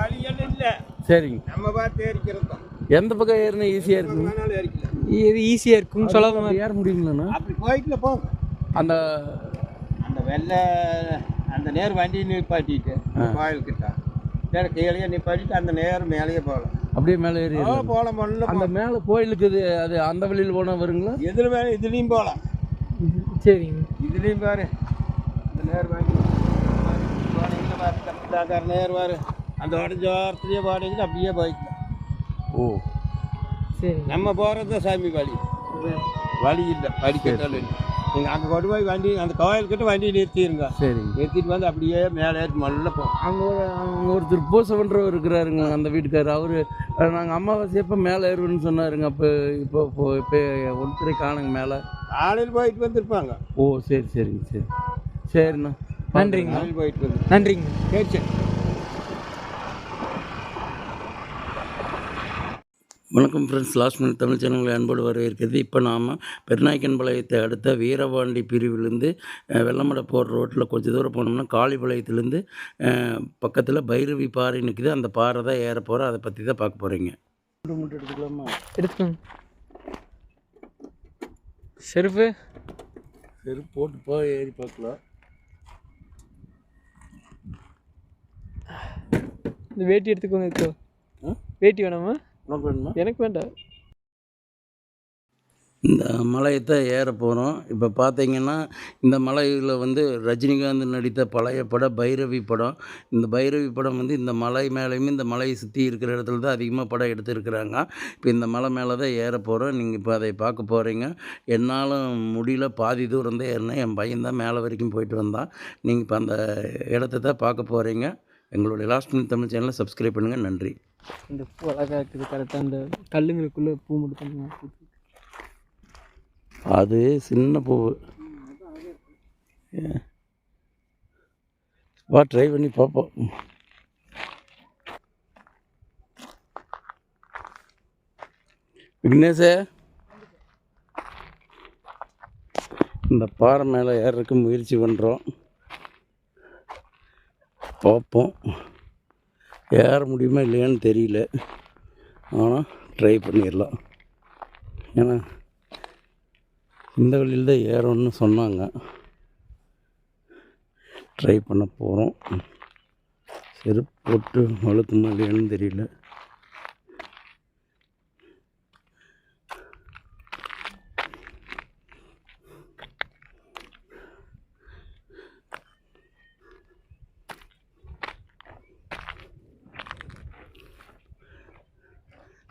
வழியெல்லாம் இல்லை. சரிங்க. நம்ம பார்த்து ஏறிக்கிறது தான் எந்த பக்கம் ஏறினா ஈஸியாக ஏறிக்கலாம். இது ஈஸியாக இருக்குன்னு சொல்ல ஏற முடியுங்களாண்ணா? அப்படி போய்க்கல போங்க. அந்த அந்த வெள்ளை அந்த நேர் வண்டியை நிப்பாட்டிட்டு கோயில்கிட்ட வேற கீழே நிப்பாட்டிட்டு அந்த நேர் மேலேயே போகலாம். அப்படியே மேலே ஏறி போகலாம் முள்ள அந்த மேலே கோயிலுக்கு இது அது அந்த வழியில் போனால் வருங்களா? எதில் வேணும் இதுலேயும் போகலாம். சரிங்க. இதுலேயும் பாரு. இந்த நேர் வாங்கி போனீங்கன்னா பாரு கரெக்டாக நேர் பாரு அந்த உடஞ்சோரத்துலேயே போனீங்கன்னா அப்படியே போய்க்கலாம் ஓ. சரிங்க நம்ம போகிறது தான் சாமி வழி. வழி இல்லை வழிக்கட்டாலும் இல்லை நீங்கள் அங்கே கொண்டு போய் வண்டி அந்த கோயில்கிட்ட வண்டி நிறுத்திடுங்க சரிங்க நிறுத்திட்டு வந்து அப்படியே மேலே ஏறி மல்ல போகும் அங்கே ஒரு அங்கே ஒருத்தர் பூசை பண்ணுறவர் இருக்கிறாருங்க அந்த வீட்டுக்காரர். அவர் நாங்கள் அமாவாசை எப்போ மேலே ஏறுவேன்னு சொன்னாருங்க. அப்போ இப்போ இப்போ இப்போ ஒருத்தரை காணுங்க மேலே. காலையில் போயிட்டு வந்திருப்பாங்க. ஓ சரி சரிங்க சரி. சரிண்ணா. நன்றிங்க. காலையில் போயிட்டு வந்து நன்றிங்க. சரி சரி. வணக்கம் friends last minute Tamil channel அன்போடு வரவேற்கிறது. இப்போ நாம் பெருநாயக்கன்பாளையத்தை அடுத்த வீரபாண்டி பிரிவிலேருந்து வெள்ளமடை போகிற ரோட்டில் கொஞ்சம் தூரம் போனோம்னா காளிபாளையத்துலேருந்து பக்கத்தில் பைரவி பாறை நிற்குது அந்த பாறை தான் ஏற போகிறோம் அதை பற்றி தான் பார்க்க போகிறீங்க எடுத்துக்கலாமா எடுத்துக்கோங்க. செருப்பு. சரி போட்டு போய் ஏறி பார்க்கலாம். இந்த வேட்டி எடுத்துக்கோங்க? வேட்டி வேணாமா? உனக்கு வேணுமா? எனக்கு வேண்டாம் இந்த மலையத்தான் ஏற போகிறோம் இப்போ பார்த்தீங்கன்னா இந்த மலையில் வந்து ரஜினிகாந்த் நடித்த பழைய படம் பைரவி படம். இந்த பைரவி படம் வந்து இந்த மலை மேலேயுமே இந்த மலையை சுற்றி இருக்கிற இடத்துல தான் அதிகமாக படம் எடுத்திருக்கிறாங்க. இப்போ இந்த மலை மேலே தான் ஏற போகிறோம் நீங்கள் இப்போ அதை பார்க்க போகிறீங்க என்னாலும் முடியல பாதி தூரம் தான் ஏறினேன். என் பையன் தான் மேலே வரைக்கும் போயிட்டு வந்தான். நீங்கள் இப்போ அந்த இடத்த தான் பார்க்க போகிறீங்க எங்களுடைய லாஸ்ட் மினிட் தமிழ் சேனலை சப்ஸ்கிரைப் பண்ணுங்கள் நன்றி. இந்த பூ அழகாக இருக்குது. கரெக்டாக அந்த கல்லுங்களுக்குள்ளே பூ மட்டும் அது சின்ன பூ. வா ட்ரை பண்ணி பார்ப்போம் விக்னேஷே. இந்த பாறை மேலே ஏறதுக்கு முயற்சி பண்ணுறோம் பார்ப்போம் ஏற முடியுமா இல்லையான்னு தெரியல. ஆனால் ட்ரை பண்ணிடலாம் ஏன்னா இந்த வழியில் தான் ஏறணும்னு சொன்னாங்க. ட்ரை பண்ண போகிறோம் செருப்பு போட்டு வழுக்குமா இல்லையான்னு தெரியல.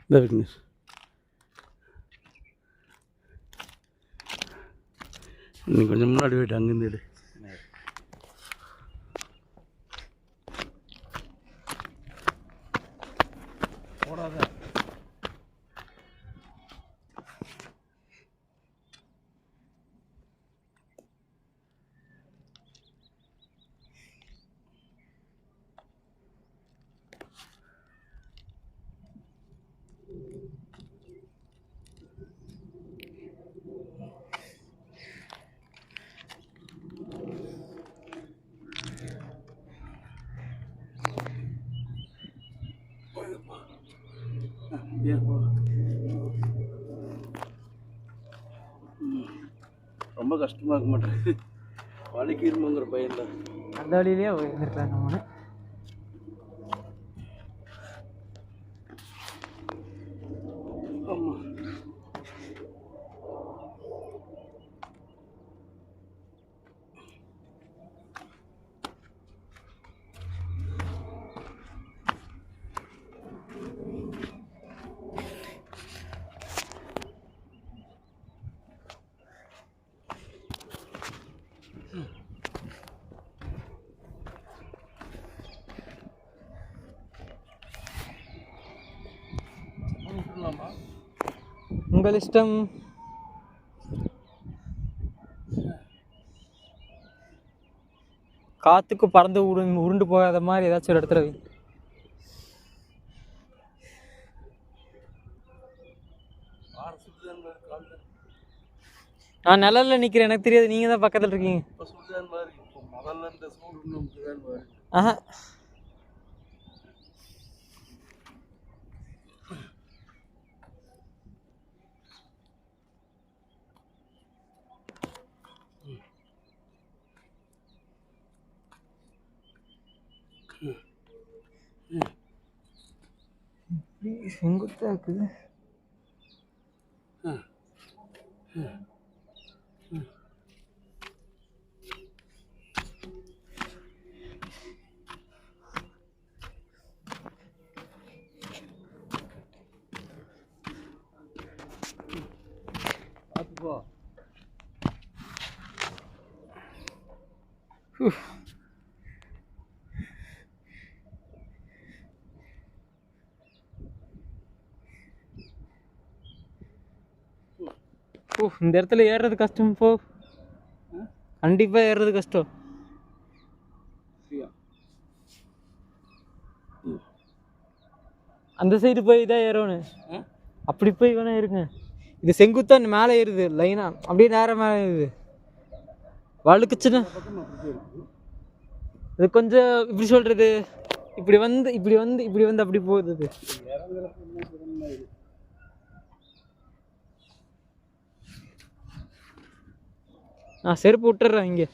இந்த விக்னேஷ் நீ கொஞ்சம் முன்னாடி போயிட்டு அங்கேருந்து ரொம்ப கஷ்டமாக இருக்க மாட்டேன் வலிக்கிருமோங்கிற பையன் அந்த வழியிலேயே இருந்திருக்கலாம் நம்ம ஆமாம் உங்கள் இஷ்டம் காத்துக்கு பறந்து உருண்டு உருண்டு போகாத மாதிரி ஏதாச்சும் ஒரு இடத்துல நான் நிழல்ல நிக்கிறேன் எனக்கு தெரியாது. நீங்க தான் பக்கத்துல இருக்கீங்க. இப்போ சுடுதான் பாரு இப்போ முதல்ல இந்த சூடு நமக்கு தான் பாரு ஆஹா செங்குத்தா இருக்குது பார்த்துப்போ ஓ இந்த இடத்துல ஏறுறது கஷ்டம் போ. கண்டிப்பாக ஏறுறது கஷ்டம். அந்த சைடு போய் தான் ஏறணும். அப்படி போய் வேணா இருங்க. இது செங்குத்தா மேலே ஏறுது லைனா அப்படியே நேரம் மேலே ஏறுது. வழுக்குச்சுன்னா? இது கொஞ்சம் இப்படி சொல்றது இப்படி வந்து இப்படி வந்து இப்படி வந்து அப்படி போகுது இது இறங்குறப்ப என்ன சிரமமா இருக்கு நான் செருப்பு விட்டுறேன் இங்கே.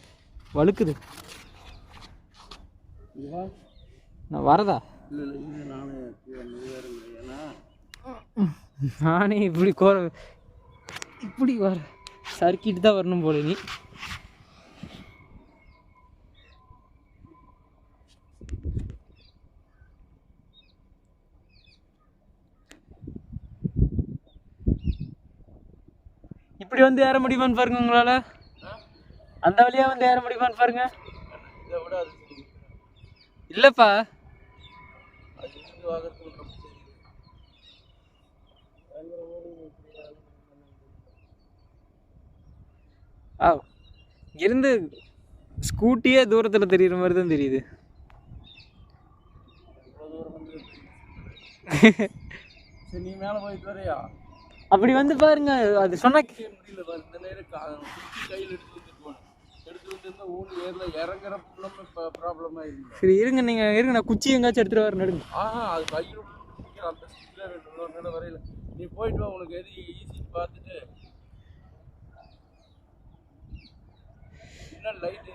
வழுக்குது. நான் வரதா? நானே இப்படி கோர இப்படி வர சறுக்கிட்டு தான் வரணும் போல நீ இப்படி வந்து ஏற முடியுமான்னு பாருங்க உங்களால. அந்த வழியா வந்து ஏற முடியுமான்னு பாருங்க. இல்லப்பா. ஆ இருந்து ஸ்கூட்டியே தூரத்தில் தெரியுற மாதிரி தான் தெரியுது. நீ மேலே போயிட்டு வரையா? அப்படி வந்து பாருங்க அது சொன்னா சரி இருங்க நீங்க இருங்க நான் குச்சி எங்காச்சும் எடுத்துட்டு வரேன் நடுங்க. ஆஹா அது கையில் அந்த ஸ்டிக்கில் ரெண்டு வரையில. நீ போயிட்டு வா உனக்கு எது ஈஸின்னு பார்த்துட்டு. என்ன லைட்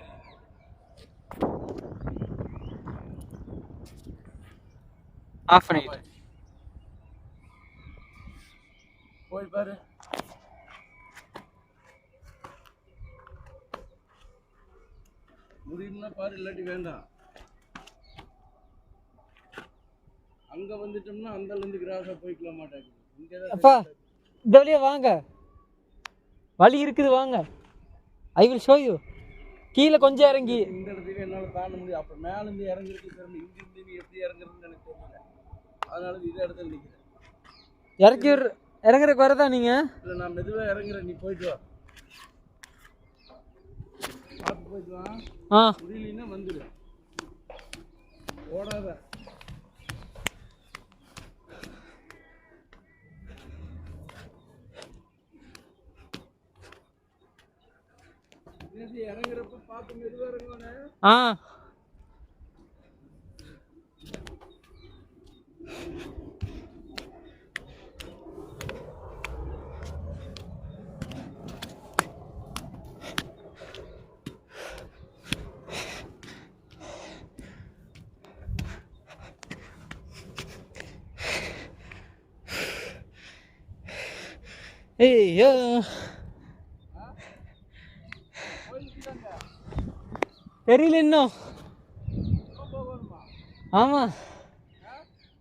ஆஃப் பண்ணிட்டு போய் பாரு. முடியும்னா பாரு இல்லாட்டி வேண்டாம். அங்க வந்துட்டோம்னா அந்த இருந்து கிராஸா போய்க்கலாம் மாட்டாங்க. இங்க அப்பா இந்த வழியா வாங்க. வழி இருக்குது வாங்க. ஐ வில் ஷோ யூ கீழே கொஞ்சம் இறங்கி. இந்த இடத்துக்கு என்னால தாண்ட முடியும். அப்ப மேல இருந்து இறங்குறதுக்கு திறமை இங்க இருந்து நீ எப்படி இறங்குறதுன்னு எனக்கு தெரியல. அதனால இதே இடத்துல நிக்கிறேன். இறக்கி இறங்குறதுக்கு வரதா நீங்க? இல்ல நான் மெதுவா இறங்குறேன். நீ போயிட்டு வா. ஆ. முடியலன்னா வந்துடு. ஓடாத. இறங்குறப்ப பார்த்து மெதுவா இறங்குவானே. ஆ. ஐயோ. தெரியல இன்னும். ஆமா.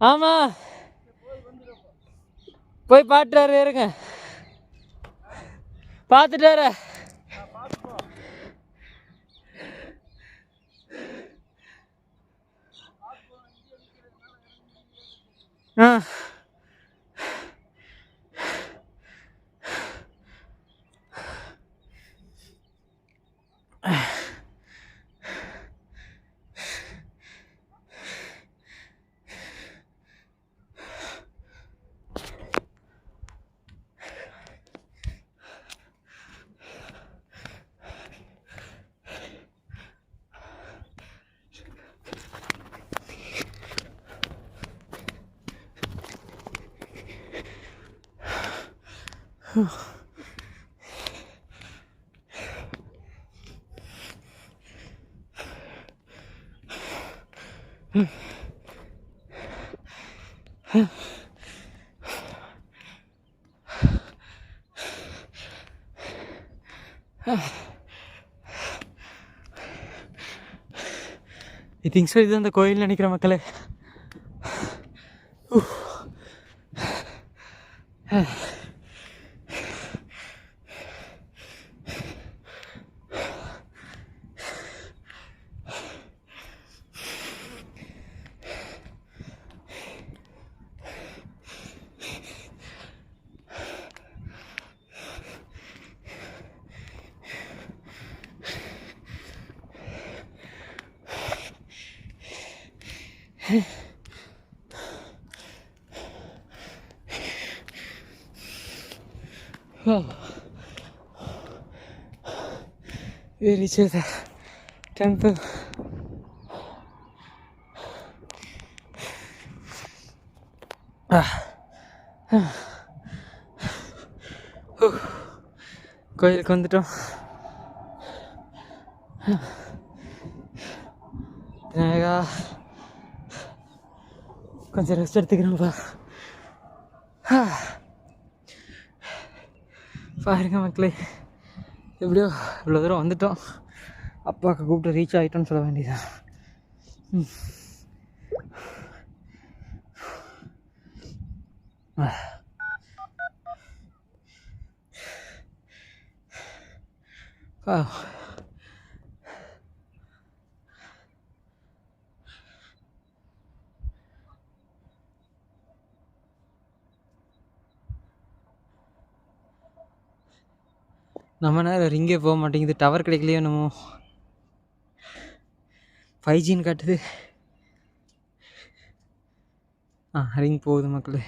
ஆமா. போய் பாட்டுறாரு இருங்க. பார்த்துட்டாரு ஆ. ஐ திங்க் ஸோ இது அந்த கோயில் நினைக்கிற மக்களே. We reached the temple. Ah. Ah. Uh. Coil con கொஞ்சம் ரெஸ்ட் எடுத்துக்கிறோம்ப்பா பாருங்க மக்களே எப்படியோ இவ்வளோ தூரம் வந்துட்டோம். அப்பாவுக்கு கூப்பிட்டு ரீச் ஆகிட்டோன்னு சொல்ல வேண்டியதான் ஆ. நம்ம நேரம் ரிங்கே போக மாட்டேங்குது. டவர் கிடைக்கலையோ என்னமோ. ஃபைவ் ஜின்னு காட்டுது. ஆ ரிங் போகுது மக்களே.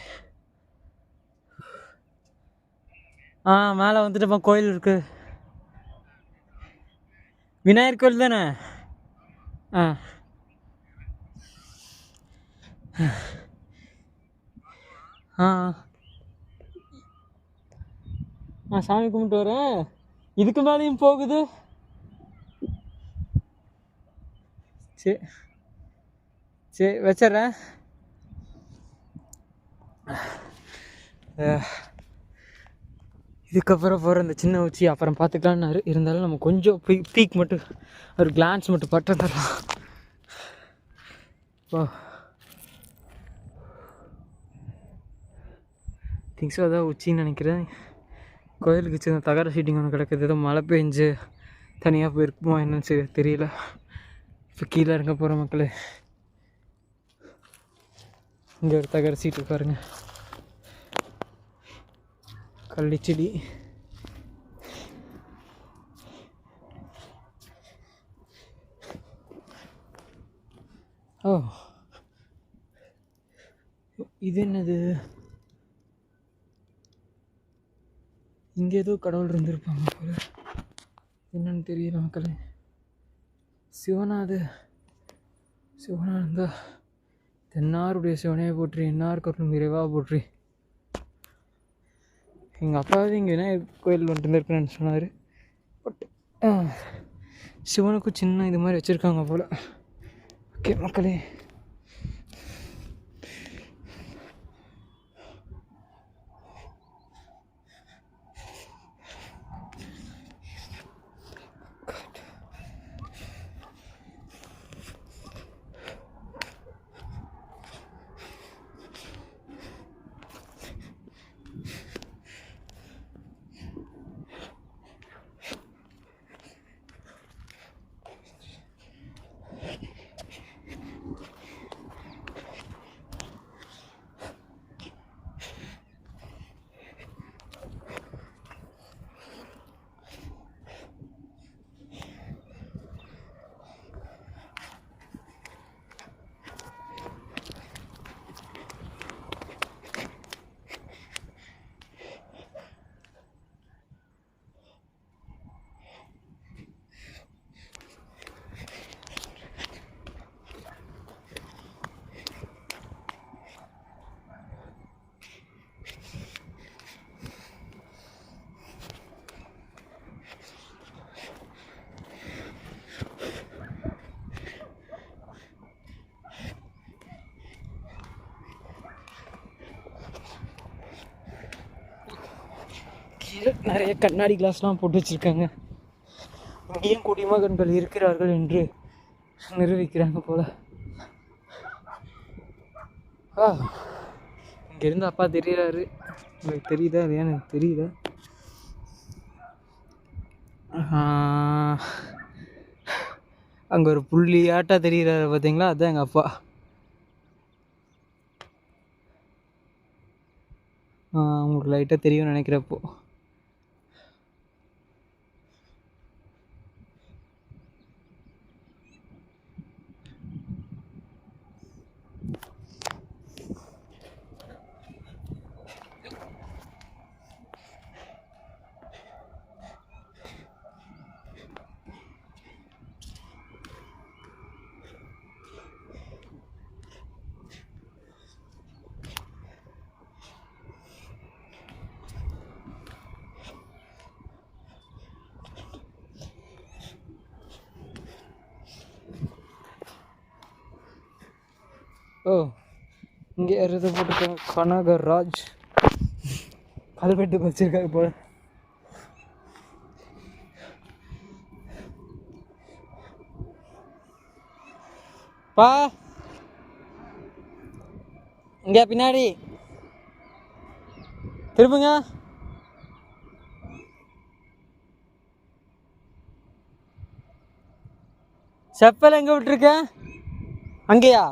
ஆ மேலே வந்துட்டுப்பா கோயில் இருக்கு விநாயகர் கோயில் தானே? ஆ. ஆ. நான் சாமி கும்பிட்டு வரேன். இதுக்கு மேலேயும் போகுது. சரி சரி வச்சிட்றேன். இதுக்கப்புறம் போகிற இந்த சின்ன உச்சி அப்புறம் பார்த்துக்கலான்னாரு இருந்தாலும் நம்ம கொஞ்சம் பீ பீக் மட்டும் ஒரு கிளான்ஸ் மட்டும் பட்டு தரலாம் ஓ திங்ஸோ அதான் உச்சின்னு நினைக்கிறேன். கோயிலுக்கு சின்ன தகர ஷீட்டிங் ஒன்று கிடக்குது. ஏதோ மழை பெஞ்சு தனியாக போயிருக்குமோ என்னன்னு சரி தெரியல. இப்போ கீழே இறங்க போகிற மக்களே. இங்கே ஒரு தகர சீட்டு பாருங்க. கள்ளிச்செடி ஓ. இது என்னது? இங்கே ஏதோ கடவுள் இருந்திருப்பாங்க போல. என்னன்னு தெரியல மக்களே. சிவனா அது சிவனா இருந்தா தென்னாருடைய சிவனையை போற்றி என்னார் கருணும் இறைவா போற்றி. எங்கள் அப்பாவது இங்கே விநாயகர் கோயில் வந்துட்டு சொன்னார். பட் சிவனுக்கும் சின்ன இது மாதிரி வச்சுருக்காங்க போல். ஓகே மக்களே. நிறைய கண்ணாடி கிளாஸ்லாம் போட்டு வச்சுருக்காங்க. இங்கேயும் குடிமகன்கள் இருக்கிறார்கள் என்று நிரூபிக்கிறாங்க போல். ஆ இங்கேருந்து அப்பா தெரியறாரு. உங்களுக்கு தெரியுதா இல்லையா? எனக்கு தெரியல அங்கே ஒரு புள்ளியாட்டா தெரிகிறாரு பார்த்தீங்களா அதுதான் எங்கள் அப்பா. உங்களுக்கு லைட்டாக தெரியும்னு நினைக்கிறப்போ. ஓ இங்கே யாராவது போட்டிருக்காங்க கனகராஜ். கல்வெட்டு வச்சிருக்காரு போல. பா. இங்கே பின்னாடி. திரும்புங்க. செப்பல் எங்கே விட்டுருக்க? அங்கேயா?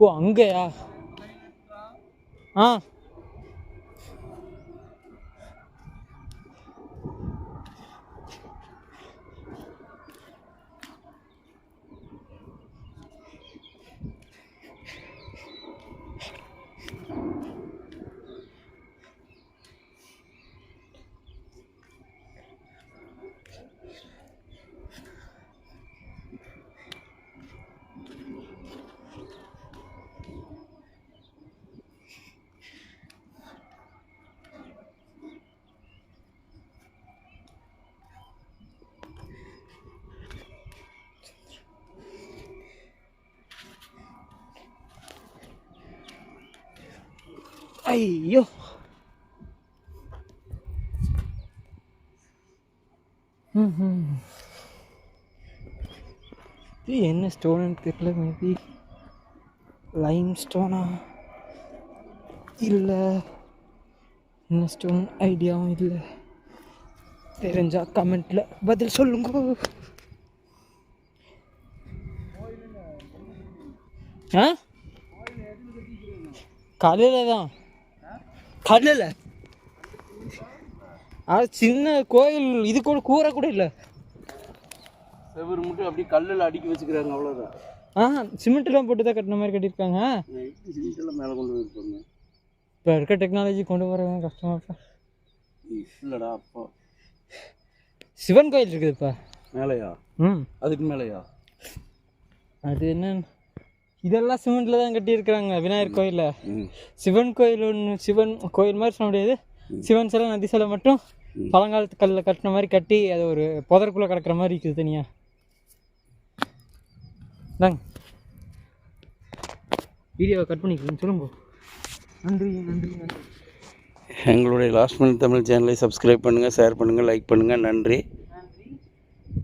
ஓ அங்கேயா ஆ ஐயோ. இது என்ன ஸ்டோனுன்னு தெரியல மேபி லைம் ஸ்டோனா இல்லை. என்ன ஸ்டோன் ஐடியாவும் இல்லை. தெரிஞ்சா கமெண்ட்டில் பதில் சொல்லுங்க. ஆ? காலையில் தான் காலையில் அது சின்ன கோயில் இது கூட கூரை கூட இல்லை. செவரு மட்டும் அப்படியே கல்லில் அடுக்கி வச்சுக்கிறாங்க அவ்வளோதான் ஆ சிமெண்ட்லாம் போட்டு தான் கட்டின மாதிரி கட்டியிருக்காங்க. சிமெண்ட்டெல்லாம் மேலே கொண்டு போயிருப்பாங்க. இப்போ இருக்க டெக்னாலஜி கொண்டு வரவங்க கஷ்டமாக இப்போ இல்லைடா அப்பா. சிவன் கோயில் இருக்குது இப்போ மேலையா? ம். அதுக்கு மேலையா? அது என்ன இதெல்லாம் சிமெண்ட்டில் தான் கட்டியிருக்கிறாங்க விநாயகர் கோயிலில். சிவன் கோயில் ஒன்று சிவன் கோயில் மாதிரி சொல்ல முடியாது. சிவன் சிலை நந்தி சிலை மட்டும் பழங்காலத்து கல்லில் கட்டின மாதிரி கட்டி அது ஒரு புதருக்குள்ளே கிடக்கிற மாதிரி இருக்குது தனியா. தாங்க வீடியோவை கட் பண்ணிக்கலாம் சொல்லுங்க. நன்றி நன்றி நன்றி. எங்களுடைய லாஸ்ட் மினிட் தமிழ் சேனலை சப்ஸ்கிரைப் பண்ணுங்கள் ஷேர் பண்ணுங்கள் லைக் பண்ணுங்கள் நன்றி.